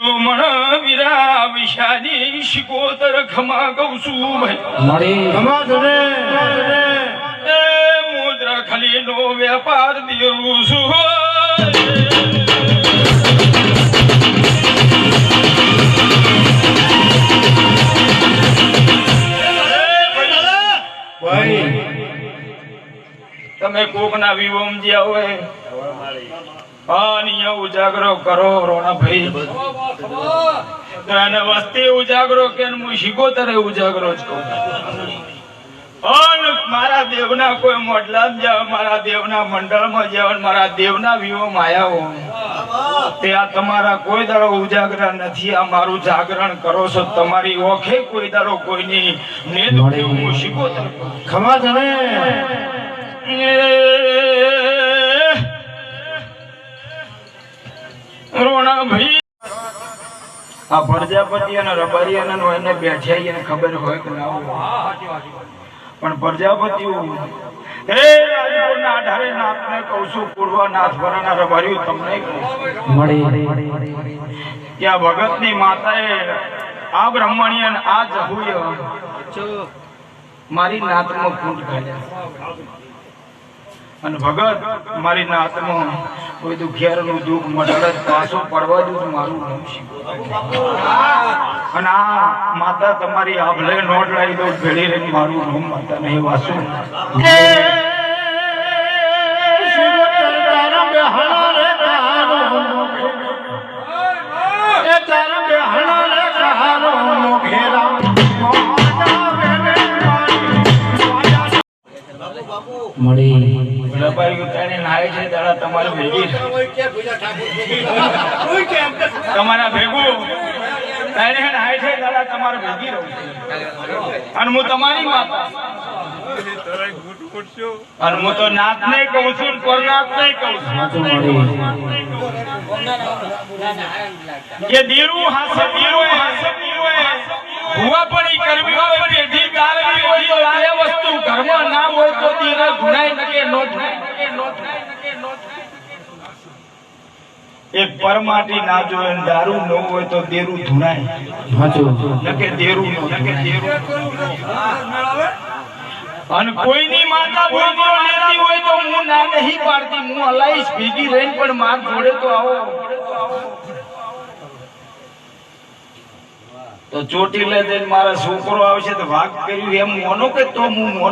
મણ વીરા વિશાની શિકોતર ખમા ગૌ છું ભાઈ મળી એ મુદ્રા ખાલી નો વેપાર દેવું છું ભાઈ તમે કોક ના વિવોમ જ્યાં હોય ઉજાગરો કરો રોણાભાઈ. તો એને વસ્તી ઉજાગરો કે હું શિકોતરે ઉજાગરો છું અન મારા દેવના કોઈ મોડલામ જાવ મારા દેવના મંડળમાં જાવ મારા દેવના વિવો આયા હો તે આ તમારા કોઈ દાડો ઉજાગરા નથી. આ મારું જાગરણ કરો છો. તમારી ઓખે કોઈ દાડો કોઈની ને દુખે હું શિકોતર ખમા જણે ભાઈ. આ પ્રજાપતિ અને રબારી અને એને બેઠા એને ખબર હોય કે ના હોય. પણ પ્રજાપતિ રાજપુરના નાથને કહું છું પૂર્વ નાથ વરાના રબારીઓ તમને મળી. કે આ ભગતની માતાએ આ બ્રહ્મણ્ય અને આ જહુય મારી નાતમાં ફૂટ ઘાલ્યા અને ભગત મારી નાતમાં કોઈ દુખિયારનું દુઃખ મટડત પાછો પડવા દઉં મારું નામ અને આ માતા તમારી આભલે નોટ લાવી દઉં, ભેળી રહીને મારું નામ માતા નહીં વાસુ મળી. છે દાડા તમારે ભેગી તમારા ભેગું. તારે નાહે છે દાડા તમારે ભેગી રહું અને હું તમારી માતા અને હું તો નાથ નહીં કહું છું પરનાથ નહીં કહું છું. કે દીરું હાસે દીરું હાસે હુવા પડી કરવી હોય પેઢી કાઢવી હોય તો આ વસ્તુ ઘરમાં ના હોય તો દીરા ગુનાય નકે નો થાય એક પરમાટી ના જોયે દારૂ ન હોય તો દેરું ધુણાય. સાચું નકે દેરું નકે દેરું અને કોઈની માતા ભૂખો લેતી હોય તો હું ના નહીં પાડતી. હું હલાઈશ ભીગી રહીને પણ માર જોડે તો આવો. તો ચોટી લે જઈને મારા છોકરો આવશે તો વાઘ કર્યું એમ. મોનો કે તો હું મોનો?